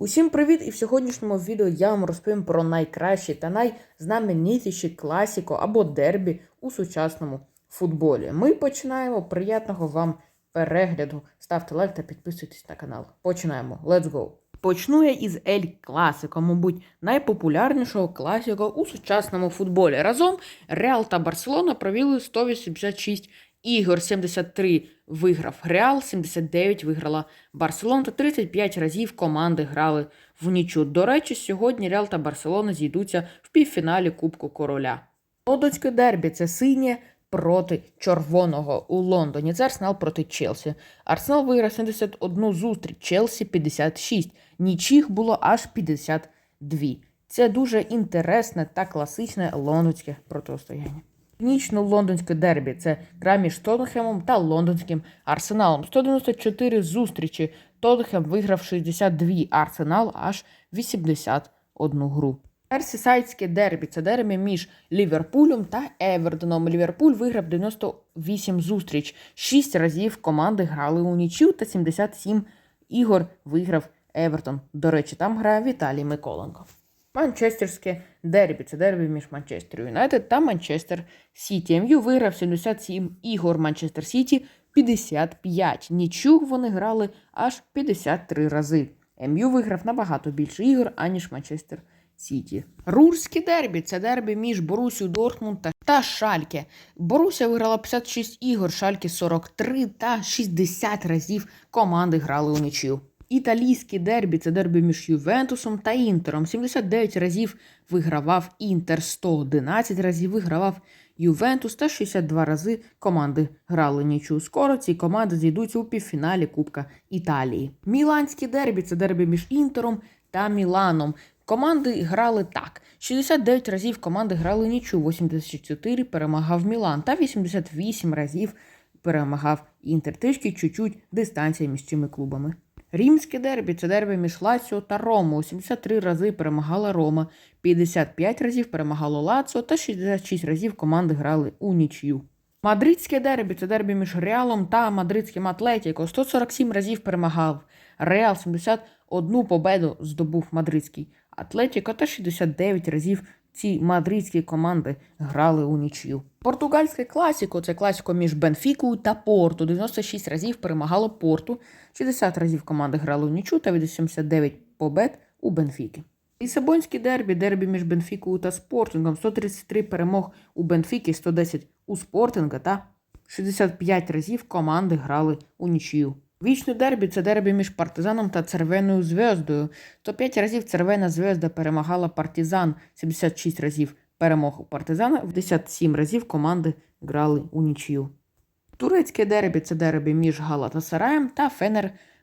Усім привіт! І в сьогоднішньому відео я вам розповім про найкращі та найзнаменитіші класіко або дербі у сучасному футболі. Ми починаємо. Приятного вам перегляду. Ставте лайк та підписуйтесь на канал. Починаємо. Let's go! Почну я із Ель Класико, мабуть, найпопулярнішого класіко у сучасному футболі. Разом Реал та Барселона провели 186 ігор, 73 виграв Реал, 79 виграла Барселона та 35 разів команди грали в нічу. До речі, сьогодні Реал та Барселона зійдуться в півфіналі Кубку Короля. Лондонське дербі це синє проти червоного у Лондоні. Це Арсенал проти Челсі. Арсенал виграв 71 зустріч, Челсі 56. Нічих було аж 52. Це дуже інтересне та класичне лондонське протистояння. Північно-лондонське дербі це гра між Тоттенхемом та лондонським арсеналом. 194 зустрічі. Тоттенхем виграв 62, Арсенал аж 81 гру. Мерсісайдське дербі це дербі між Ліверпулем та Евертоном. Ліверпуль виграв 98 зустріч. 6 разів команди грали у нічю та 77 ігор виграв Евертон. До речі, там грає Віталій Миколенко. Манчестерське дербі це дербі між Манчестер Юнайтед та Манчестер Сіті. МЮ виграв 77 ігор Манчестер Сіті 55. Нічух вони грали аж 53 рази. МЮ виграв набагато більше ігор, аніж Манчестер Сіті. Рурське дербі це дербі між Борусю Дортмунд та Шальке. Боруся виграла 56 ігор, Шальке 43 та 60 разів команди грали у нічю. Італійське дербі це дербі між Ювентусом та Інтером. 79 разів вигравав Інтер, 111 разів вигравав Ювентус та 62 рази команди грали нічу. Скоро ці команди зійдуться у півфіналі Кубка Італії. Міланське дербі це дербі між Інтером та Міланом. Команди грали так: 69 разів команди грали нічу, 84 перемагав Мілан та 88 разів перемагав Інтер. Трішки чуть-чуть дистанція між цими клубами. Римське дербі це дербі між Лаціо та Ромою. 73 рази перемагала Рома, 55 разів перемагало Лаціо та 66 разів команди грали у нічю. Мадридське дербі це дербі між Реалом та Мадридським Атлетіко. 147 разів перемагав Реал, 71 победу здобув Мадридський Атлетіко та 69 разів ці мадридські команди грали у нічю. Португальське класіко це класіко між Бенфікою та Порту. 96 разів перемагало Порту, 60 разів команди грали у нічю та 89 побед у Бенфіки. Лісабонське дербі, дербі між Бенфікою та Спортингом, 133 перемог у Бенфіки, 110 у Спортинга та 65 разів команди грали у нічию. Вічне дербі це дербі між партизаном та Червоною зв'яздою. 105 разів Червона зв'язда перемагала партизан, 76 разів перемог у партизана, 57 разів команди грали у нічию. Турецьке дербі це дербі між Галатасараєм та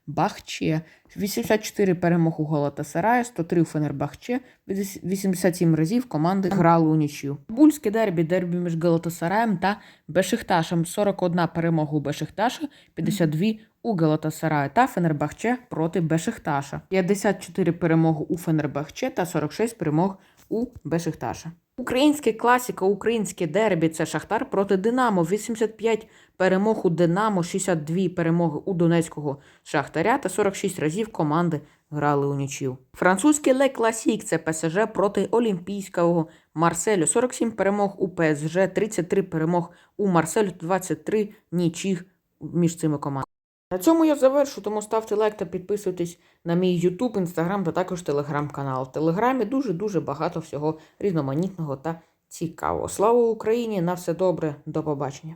Фенербахче. 84 перемог у Галатасарая, 103 у Фенербахче, 87 разів команди грали у нічию. Бульське дербі, дербі між Галатасараєм та Бешикташем. 41 перемога у Бешикташа, 52 у Галатасарая та Фенербахче проти Бешикташа. 54 перемоги у Фенербахче та 46 перемог у Бешикташа. Українське класіка, українське дербі це Шахтар проти Динамо. 85 перемог у Динамо, 62 перемоги у Донецького Шахтаря та 46 разів команди грали у нічю. Французький Ле Класік це ПСЖ проти Олімпійського Марселю. 47 перемог у ПСЖ, 33 перемог у Марселю, 23 нічих між цими командами. На цьому я завершу, тому ставте лайк та підписуйтесь на мій YouTube, Instagram та також телеграм-канал. В Телеграмі дуже-дуже багато всього різноманітного та цікавого. Слава Україні! На все добре, до побачення!